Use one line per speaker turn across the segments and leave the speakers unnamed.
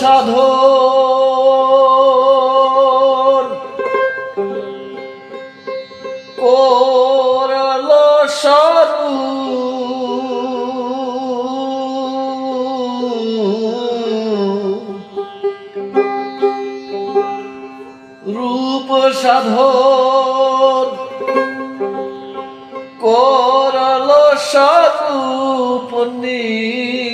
সাধন করল সরু। রূপ সাধন করল স্বরূপ নিষ্ঠা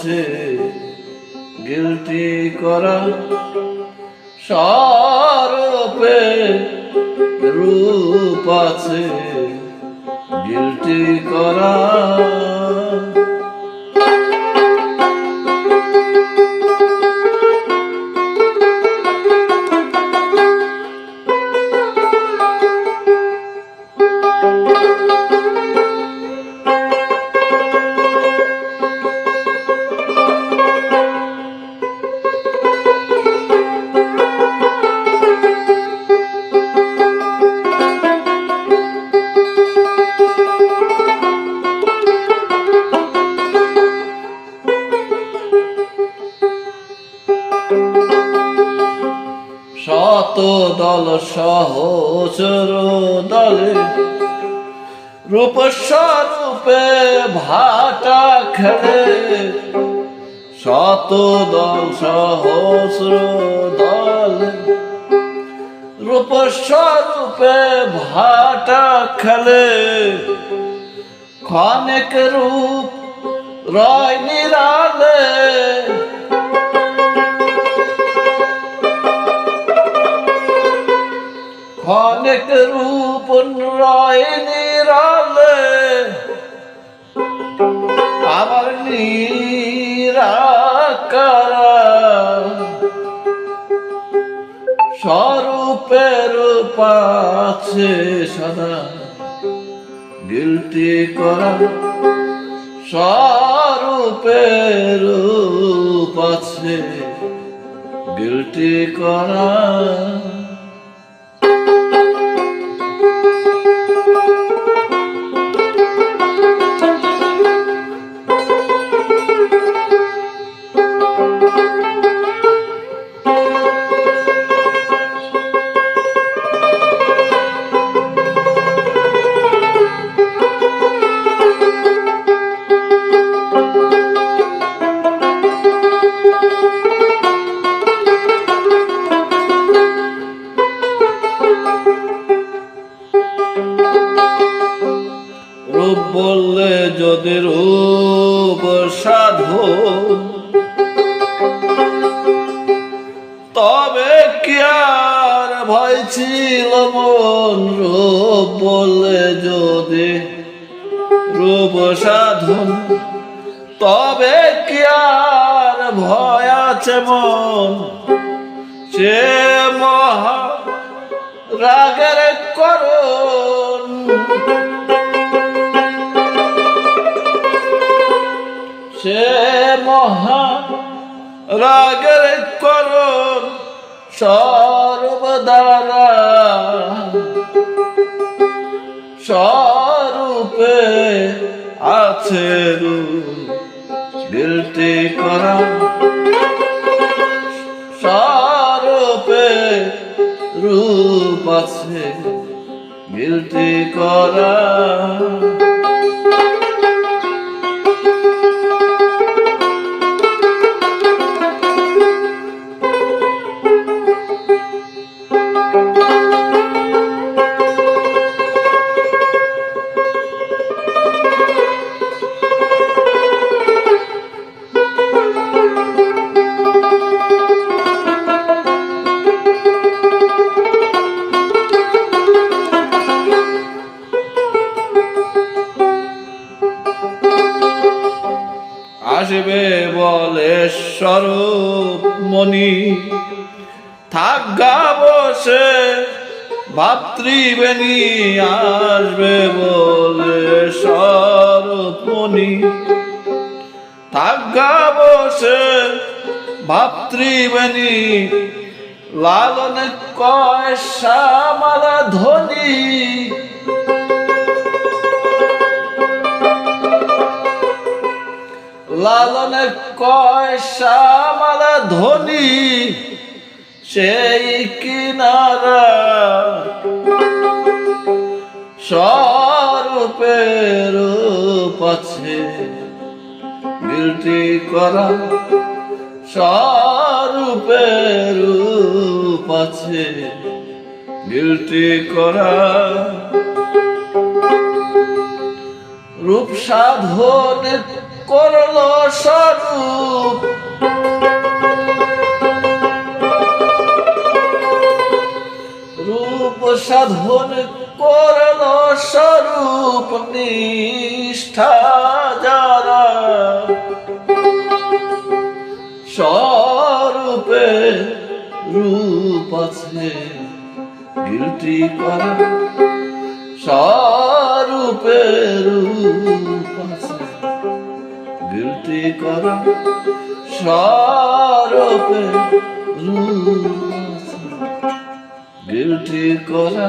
আছে গিলটি করা সারপে রূপ আছে গিলটি করা শত দল সহচর দলে রূপস্বরূপে ভাটা খেলে। শত দল সহস্র দল রূপস্বরূপে ভাটা খেলে। ক্ষণিক রূপ রয় নিরালে অনেক রূপ নিরালে। আমার নিরাকারা। স্বরূপের পাছে সদা গিলটি করা। স্বরূপের পাছে গিলটি করা। রূপ সাধু। তবে কি আর ভয় ছিল মন রূপ বলে যদি রূপ সাধন তবে কি আর ভয় আছে মন? সে মহা রাগের করুন রাগের করুন সর্বদারা। স্বরূপে আছে গিলটি করা। স্বরূপে রূপ আছে গিলটি করা। আসবে বলে স্বরূপ মণি। থাকা বসে ভাতৃবেণী আসবে বলে স্বরূপ মণি। থাকা বসে ভাতৃবেণী লালনে কয় শ্যামালা ধনী লালনে কয় শ্যামালা ধনী, সেই কিনারা স্বরূপের পাছে গিলটি করা স্বরূপের পাছে গিলটি করা রূপ সাধন করল স্বরূপ। রূপ সাধন করল স্বরূপ, নিষ্ঠা যারা স্বরূপে রূপ আছে গিলটি করা স্বরূপে রূপ গিলটি করা স্বরূপে রূপ আছে গিলটি করা